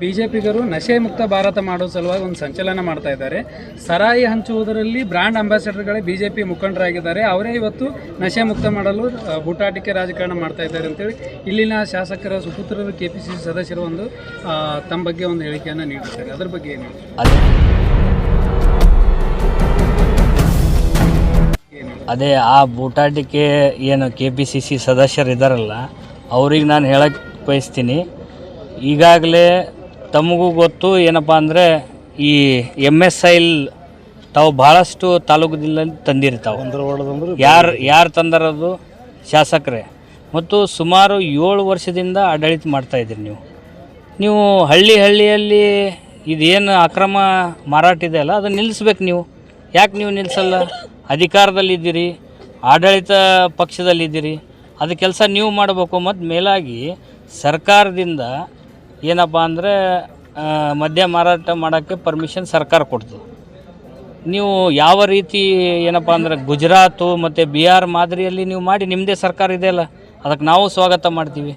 ಬಿಜೆಪಿಗರು ನಶೆ ಮುಕ್ತ ಭಾರತ ಮಾಡೋ ಸಲುವಾಗಿ ಒಂದು ಸಂಚಲನ ಮಾಡ್ತಾ ಇದ್ದಾರೆ. ಸರಾಯಿ ಹಂಚುವುದರಲ್ಲಿ ಬ್ರ್ಯಾಂಡ್ ಅಂಬಾಸಿಡರ್ಗಳೇ ಬಿಜೆಪಿ ಮುಖಂಡರಾಗಿದ್ದಾರೆ. ಅವರೇ ಇವತ್ತು ನಶೆ ಮುಕ್ತ ಮಾಡಲು ಬೂಟಾಟಿಕೆ ರಾಜಕಾರಣ ಮಾಡ್ತಾ ಇದ್ದಾರೆ ಅಂತೇಳಿ ಇಲ್ಲಿನ ಶಾಸಕರ ಸುಪುತ್ರರು ಕೆ ಪಿ ಸಿ ಸಿ ಸದಸ್ಯರು ಒಂದು ತಮ್ಮ ಬಗ್ಗೆ ಒಂದು ಹೇಳಿಕೆಯನ್ನು ನೀಡಿದ್ದಾರೆ. ಅದರ ಬಗ್ಗೆ ಏನು ಅದೇ. ಆ ಬೂಟಾಟಿಕೆ ಏನು ಕೆ ಪಿ ಸಿ ಸಿ ಸದಸ್ಯರಿದ್ದಾರಲ್ಲ, ಅವ್ರಿಗೆ ನಾನು ಹೇಳಕ್ಕೆ ಬಯಸ್ತೀನಿ. ಈಗಾಗಲೇ ತಮಗೂ ಗೊತ್ತು ಏನಪ್ಪ ಅಂದರೆ ಈ ಎಂ ಎಸ್ ಐಲ್ ತಾವು ಭಾಳಷ್ಟು ತಾಲೂಕದಲ್ಲಿ ತಂದಿರ್ತಾವೆ. ಯಾರು ಯಾರು ತಂದರದು? ಶಾಸಕರೇ. ಮತ್ತು ಸುಮಾರು ಏಳು ವರ್ಷದಿಂದ ಆಡಳಿತ ಮಾಡ್ತಾಯಿದ್ದೀರಿ ನೀವು. ನೀವು ಹಳ್ಳಿ ಹಳ್ಳಿಯಲ್ಲಿ ಇದೇನು ಅಕ್ರಮ ಮಾರಾಟ ಇದೆ ಅಲ್ಲ ಅದನ್ನು ನಿಲ್ಲಿಸ್ಬೇಕು ನೀವು. ಯಾಕೆ ನೀವು ನಿಲ್ಲಿಸಲ್ಲ ಅಧಿಕಾರದಲ್ಲಿದ್ದೀರಿ ಆಡಳಿತ ಪಕ್ಷದಲ್ಲಿದ್ದೀರಿ ಅದು ಕೆಲಸ ನೀವು ಮಾಡಬೇಕು ಮತ್ತು ಮೇಲಾಗಿ ಸರ್ಕಾರದಿಂದ ಏನಪ್ಪ ಅಂದರೆ ಮದ್ಯ ಮಾರಾಟ ಮಾಡೋಕ್ಕೆ ಪರ್ಮಿಷನ್ ಸರ್ಕಾರ ಕೊಡ್ತದೆ. ನೀವು ಯಾವ ರೀತಿ ಏನಪ್ಪ ಅಂದ್ರೆ, ಗುಜರಾತು ಮತ್ತು ಬಿಹಾರ್ ಮಾದರಿಯಲ್ಲಿ ನೀವು ಮಾಡಿ ನಿಮ್ಮದೇ ಸರ್ಕಾರ ಇದೆಯಲ್ಲ ಅದಕ್ಕೆ ನಾವು ಸ್ವಾಗತ ಮಾಡ್ತೀವಿ.